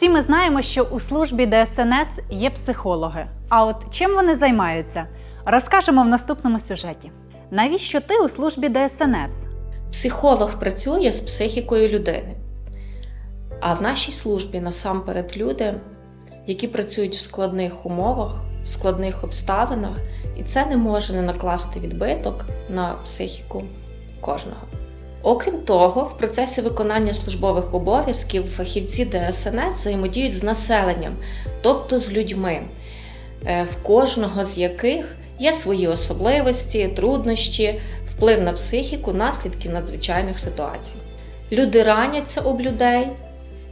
Всі ми знаємо, що у службі ДСНС є психологи. А от чим вони займаються? Розкажемо в наступному сюжеті. Навіщо ти у службі ДСНС? Психолог працює з психікою людини. А в нашій службі насамперед люди, які працюють в складних умовах, в складних обставинах, і це не може не накласти відбиток на психіку кожного. Окрім того, в процесі виконання службових обов'язків фахівці ДСНС взаємодіють з населенням, тобто з людьми, е, в кожного з яких є свої особливості, труднощі, вплив на психіку, наслідки надзвичайних ситуацій. Люди раняться об людей,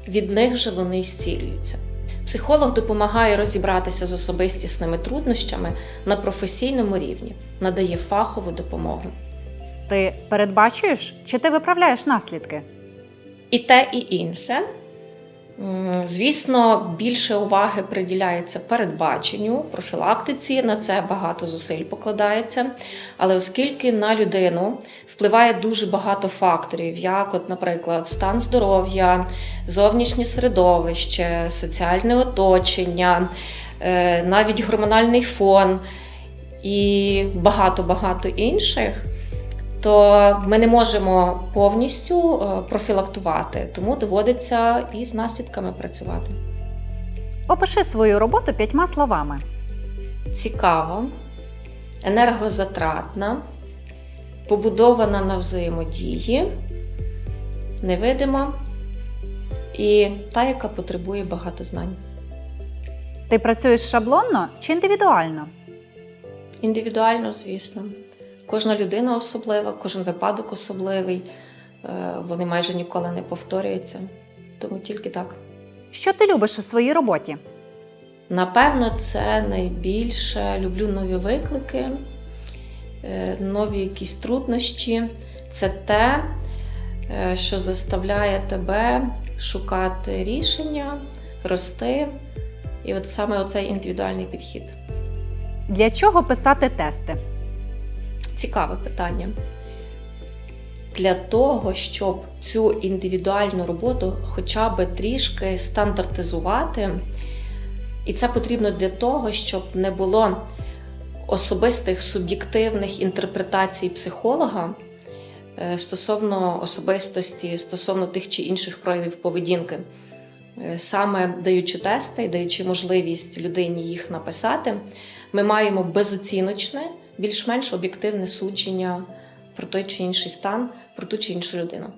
від них же вони й зцілюються. Психолог допомагає розібратися з особистісними труднощами на професійному рівні, надає фахову допомогу. Ти передбачуєш чи ти виправляєш наслідки? І те, і інше. Звісно, більше уваги приділяється передбаченню, профілактиці, на це багато зусиль покладається. Але оскільки на людину впливає дуже багато факторів, як, от, наприклад, стан здоров'я, зовнішнє середовище, соціальне оточення, е, навіть гормональний фон і багато-багато інших то ми не можемо повністю е, профілактувати, тому доводиться і з наслідками працювати. Опиши свою роботу п'ятьма словами. Цікаво, енергозатратна, побудована на взаємодії, невидима і та, яка потребує багато знань. Ти працюєш шаблонно чи індивідуально? Індивідуально, звісно. Кожна людина особлива, кожен випадок особливий. Е, Вони майже ніколи не повторюються. Тому тільки так. Що ти любиш у своїй роботі? Напевно, це найбільше люблю нові виклики, е, нові якісь труднощі. Це те, е, що заставляє тебе шукати рішення, рости. І от саме оцей індивідуальний підхід. Для чого писати тести? Цікаве питання. Для того, щоб цю індивідуальну роботу хоча б трішки стандартизувати, і це потрібно для того, щоб не було особистих суб'єктивних інтерпретацій психолога е, стосовно особистості, стосовно тих чи інших проявів поведінки. Е, Саме даючи тести даючи можливість людині їх написати, ми маємо безоціночне, більш-менш об'єктивне судження про той чи інший стан, про ту чи іншу людину.